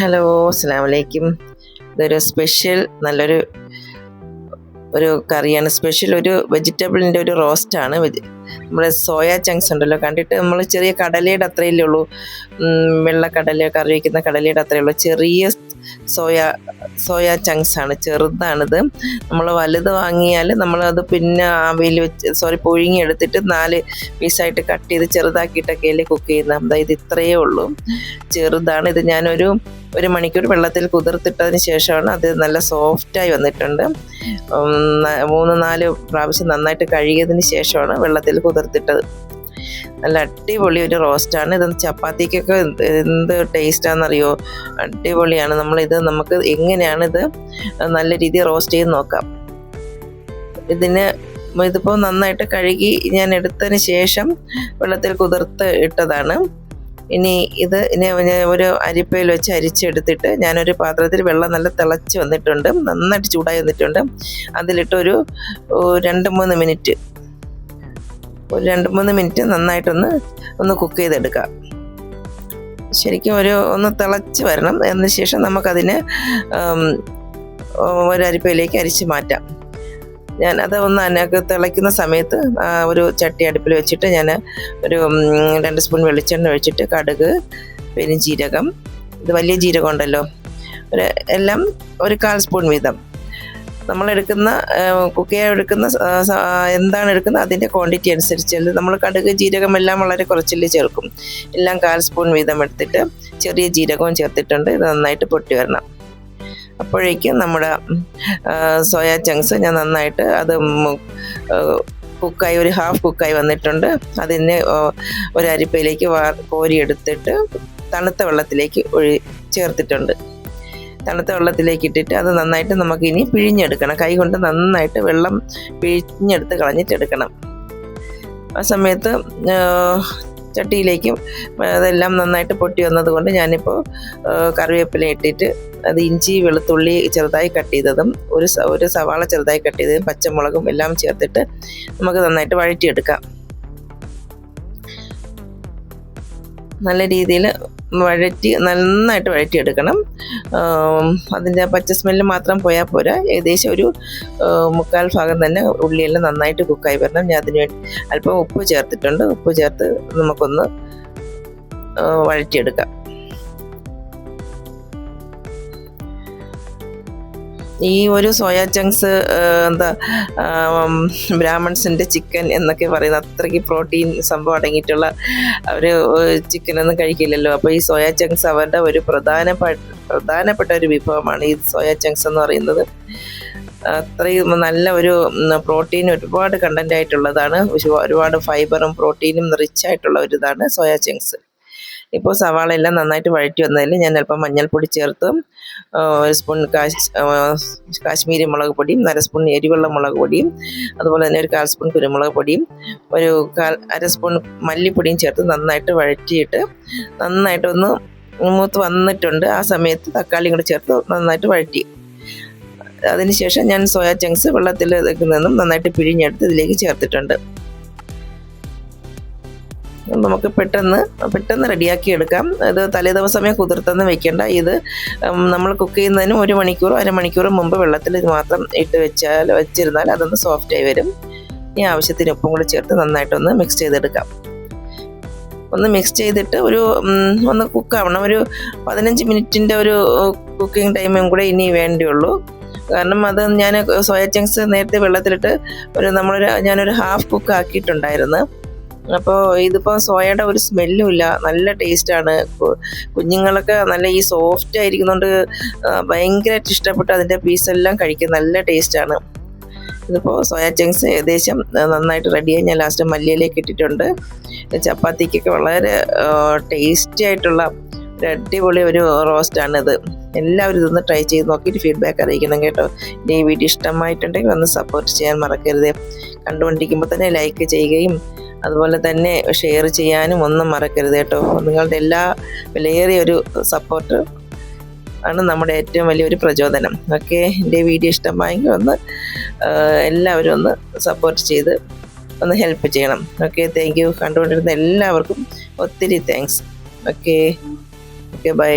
Hello അസ്സാം വലൈക്കും ഇതൊരു സ്പെഷ്യൽ നല്ലൊരു ഒരു കറിയാണ്. സ്പെഷ്യൽ ഒരു വെജിറ്റബിളിന്റെ ഒരു റോസ്റ്റാണ്. നമ്മുടെ സോയ ചങ്ക്സ് ഉണ്ടല്ലോ കണ്ടിട്ട് നമ്മൾ ചെറിയ കടലയുടെ അത്രയല്ലേ ഉള്ളൂ. വെള്ള കടല കറി വയ്ക്കുന്ന കടലയുടെ അത്രയേ ഉള്ളൂ. ചെറിയ സോയ സോയ ചങ്ക്സ് ആണ് ചെറുതാണിത്. നമ്മൾ വലുത് വാങ്ങിയാൽ നമ്മളത് പിന്നെ ആവിയിൽ വെച്ച് സോറി പുഴുങ്ങിയെടുത്തിട്ട് നാല് പീസായിട്ട് കട്ട് ചെയ്ത് ചെറുതാക്കിയിട്ടൊക്കെ അല്ലേ കുക്ക് ചെയ്യുന്നത് അതായത് ഇത്രയേ ഉള്ളൂ. ചെറുതാണ്. ഇത് ഞാനൊരു ഒരു മണിക്കൂർ വെള്ളത്തിൽ കുതിർത്തിട്ടതിന് ശേഷമാണ് അത് നല്ല സോഫ്റ്റായി വന്നിട്ടുണ്ട്. മൂന്ന് നാല് പ്രാവശ്യം നന്നായിട്ട് കഴുകിയതിന് ശേഷമാണ് വെള്ളത്തിൽ കുതിർത്തിട്ടത്. നല്ല അടിപൊളി ഒരു റോസ്റ്റാണ്. ഇത് ചപ്പാത്തിക്കൊക്കെ എന്ത് ടേസ്റ്റാണെന്നറിയോ അടിപൊളിയാണ്. നമ്മളിത് നമുക്ക് എങ്ങനെയാണിത് നല്ല രീതിയിൽ റോസ്റ്റ് ചെയ്ത് നോക്കാം. ഇതിന് ഇതിപ്പോൾ നന്നായിട്ട് കഴുകി ഞാൻ എടുത്തതിന് ശേഷം വെള്ളത്തിൽ കുതിർത്ത് ഇട്ടതാണ്. ഇനി ഇത് ഒരു അരിപ്പയിൽ വെച്ച് അരിച്ചെടുത്തിട്ട് ഞാനൊരു പാത്രത്തിൽ വെള്ളം നല്ല തിളച്ച് വന്നിട്ടുണ്ട്. നന്നായിട്ട് ചൂടായി വന്നിട്ടുണ്ട്. അതിലിട്ടൊരു രണ്ട് മൂന്ന് മിനിറ്റ് ഒരു രണ്ട് മൂന്ന് മിനിറ്റ് നന്നായിട്ടൊന്ന് ഒന്ന് കുക്ക് ചെയ്തെടുക്കാം. ശരിക്കും ഒരു ഒന്ന് തിളച്ച് വരണം. അതിന് ശേഷം നമുക്കതിനെ ഒരരിപ്പയിലേക്ക് അരിച്ച് മാറ്റാം. ഞാൻ അത് ഒന്ന് അതിനകത്ത് തിളയ്ക്കുന്ന സമയത്ത് ഒരു ചട്ടി അടുപ്പിൽ വെച്ചിട്ട് ഞാൻ ഒരു രണ്ട് സ്പൂൺ വെളിച്ചെണ്ണ ഒഴിച്ചിട്ട് കടുക് പെരും ജീരകം ഇത് വലിയ ജീരകം ഉണ്ടല്ലോ ഒരു എല്ലാം ഒരു കാൽ സ്പൂൺ വീതം. നമ്മൾ എടുക്കുന്ന കുക്ക് ചെയ്യാൻ എടുക്കുന്ന എന്താണ് എടുക്കുന്നത് അതിന്റെ ക്വാണ്ടിറ്റി അനുസരിച്ച് നമ്മൾ കടുക് ജീരകം എല്ലാം വളരെ കുറച്ചല്ലേ ചേർക്കും. എല്ലാം കാൽ സ്പൂൺ വീതം എടുത്തിട്ട് ചെറിയ ജീരകവും ചേർത്തിട്ടുണ്ട്. ഇത് നന്നായിട്ട് പൊട്ടി വരണം. അപ്പോഴേക്കും നമ്മുടെ സോയാ ചങ്ക്സ് ഞാൻ നന്നായിട്ട് അത് കുക്കായി ഒരു ഹാഫ് കുക്കായി വന്നിട്ടുണ്ട്. അതിനെ ഒരു അരിപ്പയിലേക്ക് വാ കോരിയെടുത്തിട്ട് തണുത്ത വെള്ളത്തിലേക്ക് ഒഴി ചേർത്തിട്ടുണ്ട്. തണുത്ത വെള്ളത്തിലേക്ക് ഇട്ടിട്ട് അത് നന്നായിട്ട് നമുക്ക് ഇനി പിഴിഞ്ഞെടുക്കണം. കൈ കൊണ്ട് നന്നായിട്ട് വെള്ളം പിഴിഞ്ഞെടുത്ത് കളഞ്ഞിട്ടെടുക്കണം. ആ സമയത്ത് ചട്ടിയിലേക്കും അതെല്ലാം നന്നായിട്ട് പൊട്ടി വന്നത് കൊണ്ട് ഞാനിപ്പോൾ കറിവേപ്പില ഇട്ടിട്ട് അത് ഇഞ്ചി വെളുത്തുള്ളി ചെറുതായി കട്ട് ചെയ്തതും ഒരു ഒരു സവാള ചെറുതായി കട്ട് ചെയ്തതും പച്ചമുളകും എല്ലാം ചേർത്തിട്ട് നമുക്ക് നന്നായിട്ട് വഴറ്റിയെടുക്കാം. നല്ല രീതിയിൽ വഴറ്റി നന്നായിട്ട് വഴറ്റിയെടുക്കണം. അതിന്റെ പച്ച സ്മെല്ല് മാത്രം പോയാൽ പോരാ. ഏകദേശം ഒരു മുക്കാൽ ഭാഗം തന്നെ ഉള്ളിയെല്ലാം നന്നായിട്ട് കുക്കായി വരണം. ഞാൻ അതിന് വേണ്ടി അല്പം ഉപ്പ് ചേർത്തിട്ടുണ്ട്. ഉപ്പ് ചേർത്ത് നമുക്കൊന്ന് വഴറ്റിയെടുക്കാം. ഈ ഒരു സോയ ചങ്ക്സ് എന്താ ബ്രാഹ്മൺസിന്റെ ചിക്കൻ എന്നൊക്കെ പറയുന്ന അത്രയ്ക്ക് പ്രോട്ടീൻ സംഭവം അടങ്ങിയിട്ടുള്ള അവർ ചിക്കനൊന്നും കഴിക്കില്ലല്ലോ. അപ്പോൾ ഈ സോയ ചങ്ക്സ് അവരുടെ ഒരു പ്രധാനപ്പെട്ട പ്രധാനപ്പെട്ട ഒരു വിഭവമാണ് ഈ സോയ ചങ്ക്സ് എന്ന് പറയുന്നത്. അത്രയും നല്ല ഒരു പ്രോട്ടീൻ ഒരുപാട് കണ്ടന്റ് ആയിട്ടുള്ളതാണ്. ഒരുപാട് ഫൈബറും പ്രോട്ടീനും റിച്ച് ആയിട്ടുള്ള ഒരു ഇതാണ് സോയ ചങ്ക്സ് ഇപ്പോൾ സവാള എല്ലാം നന്നായിട്ട് വഴറ്റി വന്നതിൽ ഞാൻ അല്പം മഞ്ഞൾപ്പൊടി ചേർത്ത്. ഒരു സ്പൂൺ കാശ് കാശ്മീരി മുളക് പൊടിയും അര സ്പൂൺ എരിവുള്ള മുളക് പൊടിയും അതുപോലെ തന്നെ ഒരു കാൽ സ്പൂൺ കുരുമുളക് പൊടിയും ഒരു കാൽ അര സ്പൂൺ മല്ലിപ്പൊടിയും ചേർത്ത് നന്നായിട്ട് വഴറ്റിയിട്ട് നന്നായിട്ടൊന്ന് മൂത്ത് വന്നിട്ടുണ്ട്. ആ സമയത്ത് തക്കാളിയും കൂടെ ചേർത്ത് നന്നായിട്ട് വഴറ്റി. അതിനുശേഷം ഞാൻ സോയാ ചങ്ക്സ് വെള്ളത്തിൽ നിന്നും നന്നായിട്ട് പിഴിഞ്ഞെടുത്ത് ഇതിലേക്ക് ചേർത്തിട്ടുണ്ട്. നമുക്ക് പെട്ടെന്ന് പെട്ടെന്ന് റെഡിയാക്കി എടുക്കാം. ഇത് തലേദിവസമേ കുതിർത്തെന്ന് വെക്കേണ്ട. ഇത് നമ്മൾ കുക്ക് ചെയ്യുന്നതിന് ഒരു മണിക്കൂറോ അരമണിക്കൂറോ മുമ്പ് വെള്ളത്തിൽ ഇത് മാത്രം ഇട്ട് വെച്ചാൽ വെച്ചിരുന്നാൽ അതൊന്ന് സോഫ്റ്റായി വരും. ഈ ആവശ്യത്തിന് ഉപ്പും കൂടി ചേർത്ത് നന്നായിട്ടൊന്ന് മിക്സ് ചെയ്തെടുക്കാം. ഒന്ന് മിക്സ് ചെയ്തിട്ട് ഒരു ഒന്ന് കുക്കാവണം ഒരു പതിനഞ്ച് മിനിറ്റിന്റെ ഒരു കുക്കിംഗ് ടൈമും കൂടെ ഇനി വേണ്ടിയുള്ളൂ. കാരണം അത് ഞാൻ സോയ ചങ്ക്സ് നേരത്തെ വെള്ളത്തിലിട്ട് ഒരു നമ്മളൊരു ഞാനൊരു ഹാഫ് കുക്ക് ആക്കിയിട്ടുണ്ടായിരുന്നു. അപ്പോൾ ഇതിപ്പോൾ സോയയുടെ ഒരു സ്മെല്ലും ഇല്ല. നല്ല ടേസ്റ്റാണ് കുഞ്ഞുങ്ങളൊക്കെ നല്ല ഈ സോഫ്റ്റ് ആയിരിക്കുന്നതുകൊണ്ട് ഭയങ്കരമായിട്ട് ഇഷ്ടപ്പെട്ട് അതിന്റെ പീസെല്ലാം കഴിക്കും നല്ല ടേസ്റ്റാണ് ഇതിപ്പോൾ സോയ ചങ്ക്സ് ഏകദേശം നന്നായിട്ട് റെഡിയായി ഞാൻ ലാസ്റ്റ് മല്ലിയിലേക്ക് ഇട്ടിട്ടുണ്ട്. ചപ്പാത്തിക്കൊക്കെ വളരെ ടേസ്റ്റി ആയിട്ടുള്ള ഒരു അടിപൊളി ഒരു റോസ്റ്റാണിത് എല്ലാവരും ഇതൊന്ന് ട്രൈ ചെയ്ത് നോക്കിയിട്ട് ഫീഡ്ബാക്ക് അറിയിക്കണം കേട്ടോ. ഈ വീഡിയോ ഇഷ്ടമായിട്ടുണ്ടെങ്കിൽ ഒന്ന് സപ്പോർട്ട് ചെയ്യാൻ മറക്കരുത്. കണ്ടുകൊണ്ടിരിക്കുമ്പോൾ തന്നെ ലൈക്ക് ചെയ്യുകയും അതുപോലെ തന്നെ ഷെയർ ചെയ്യാനും ഒന്നും മറക്കരുത് കേട്ടോ. നിങ്ങളുടെ എല്ലാ വിലയേറിയ ഒരു സപ്പോർട്ട് ആണ് നമ്മുടെ ഏറ്റവും വലിയൊരു പ്രചോദനം. ഓക്കെ എന്റെ വീഡിയോ ഇഷ്ടമായെങ്കിൽ ഒന്ന് എല്ലാവരും ഒന്ന് സപ്പോർട്ട് ചെയ്ത് ഒന്ന് ഹെൽപ്പ് ചെയ്യണം. ഓക്കെ താങ്ക് യു കണ്ടുകൊണ്ടിരുന്ന എല്ലാവർക്കും ഒത്തിരി താങ്ക്സ് ഓക്കെ ഓക്കെ ബൈ